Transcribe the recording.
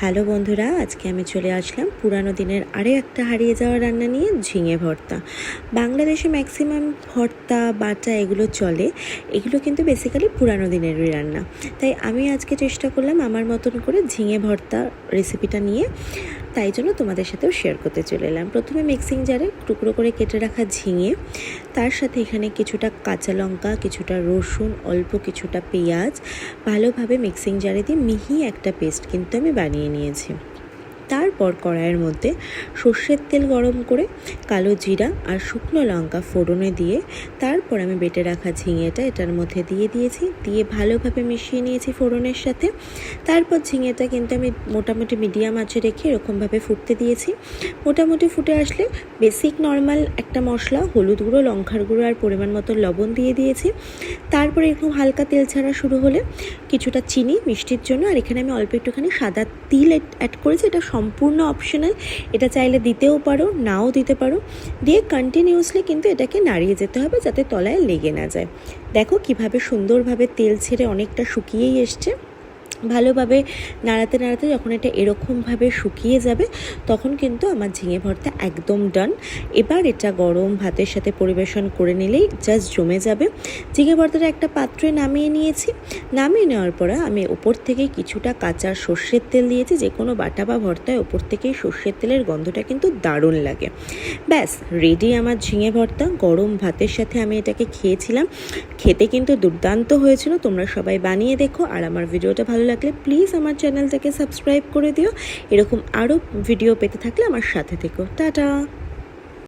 Hello বন্ধুরা, আজকে আমি চলে আসলাম পুরানো দিনের আরে একটা হারিয়ে যাওয়া রান্না নিয়ে ঝিঙে ভর্তা। বাংলাদেশে ম্যাক্সিমাম ভর্তা, বাটা এগুলো চলে। এগুলো কিন্তু বেসিক্যালি পুরানো দিনেরই রান্না। তাই আমি আজকে চেষ্টা করলাম আমার মতন করে ঝিঙে ভর্তা রেসিপিটা নিয়ে। তাই জন্য তোমাদের সাথেও শেয়ার করতে চলে এলাম। প্রথমে মিক্সিং জারে টুকরো করে কেটে রাখা ঝিঙে, তার সাথে এখানে কিছুটা কাঁচা লঙ্কা, কিছুটা রসুন, অল্প কিছুটা পেঁয়াজ, ভালোভাবে মিক্সিং জারে দিয়ে মিহি একটা পেস্ট কিন্তু আমি বানিয়ে নিয়েছি। তারপর কড়াইয়ের মধ্যে সর্ষের তেল গরম করে কালো জিরা আর শুকনো লঙ্কা ফোড়নে দিয়ে তারপর আমি বেটে রাখা ঝিঙেটা এটার মধ্যে দিয়ে দিয়েছি। দিয়ে ভালোভাবে মিশিয়ে নিয়েছি ফোড়নের সাথে। তারপর ঝিঙেটা কিন্তু আমি মোটামুটি মিডিয়াম আঁচে রেখে এরকমভাবে ফুটতে দিয়েছি। মোটামুটি ফুটে আসলে বেসিক নর্মাল একটা মশলা, হলুদ গুঁড়ো, লঙ্কার গুঁড়ো আর পরিমাণ মতো লবণ দিয়ে দিয়েছি। তারপরে এরকম হালকা তেল ছাড়া শুরু হলে কিছুটা চিনি, মিষ্টির জন্য, আর এখানে আমি অল্প একটুখানি সাদা তিল অ্যাড করেছি, এটা সম্পূর্ণ অপশনাল এটা চাইলে দিতেও পারো, নাও দিতে পারো। দিয়ে কন্টিনিউসলি কিন্তু এটাকে নাড়িয়ে যেতে হবে যাতে তলায় লেগে না যায়। দেখো কীভাবে সুন্দরভাবে তেল ছেড়ে অনেকটা শুকিয়েই এসছে। ভালোভাবে নাড়াতে নাড়াতে যখন এটা এরকমভাবে শুকিয়ে যাবে, তখন কিন্তু আমার ঝিঙে ভর্তা একদম ডান এবার এটা গরম ভাতের সাথে পরিবেশন করে নিলেই জাস্ট জমে যাবে। ঝিঙে ভর্তাটা একটা পাত্রে নামিয়ে নিয়েছি। নামিয়ে নেওয়ার পরে আমি ওপর থেকে কিছুটা কাঁচা সর্ষের তেল দিয়েছি, যে কোনো বাটা বা ভর্তায় ওপর থেকেই সর্ষের তেলের গন্ধটা কিন্তু দারুণ লাগে। ব্যাস রেডি আমার ঝিঙে ভর্তা। গরম ভাতের সাথে আমি এটাকে খেয়েছিলাম। খেতে কিন্তু দুর্দান্ত হয়েছিল, তোমরা সবাই বানিয়ে দেখো। আর আমার ভিডিওটা ভালো লাগলে প্লিজ আমার চ্যানেলটাকে সাবস্ক্রাইব করে দিও। এরকম আরও ভিডিও পেতে থাকলে আমার সাথে থেকো। টাটা!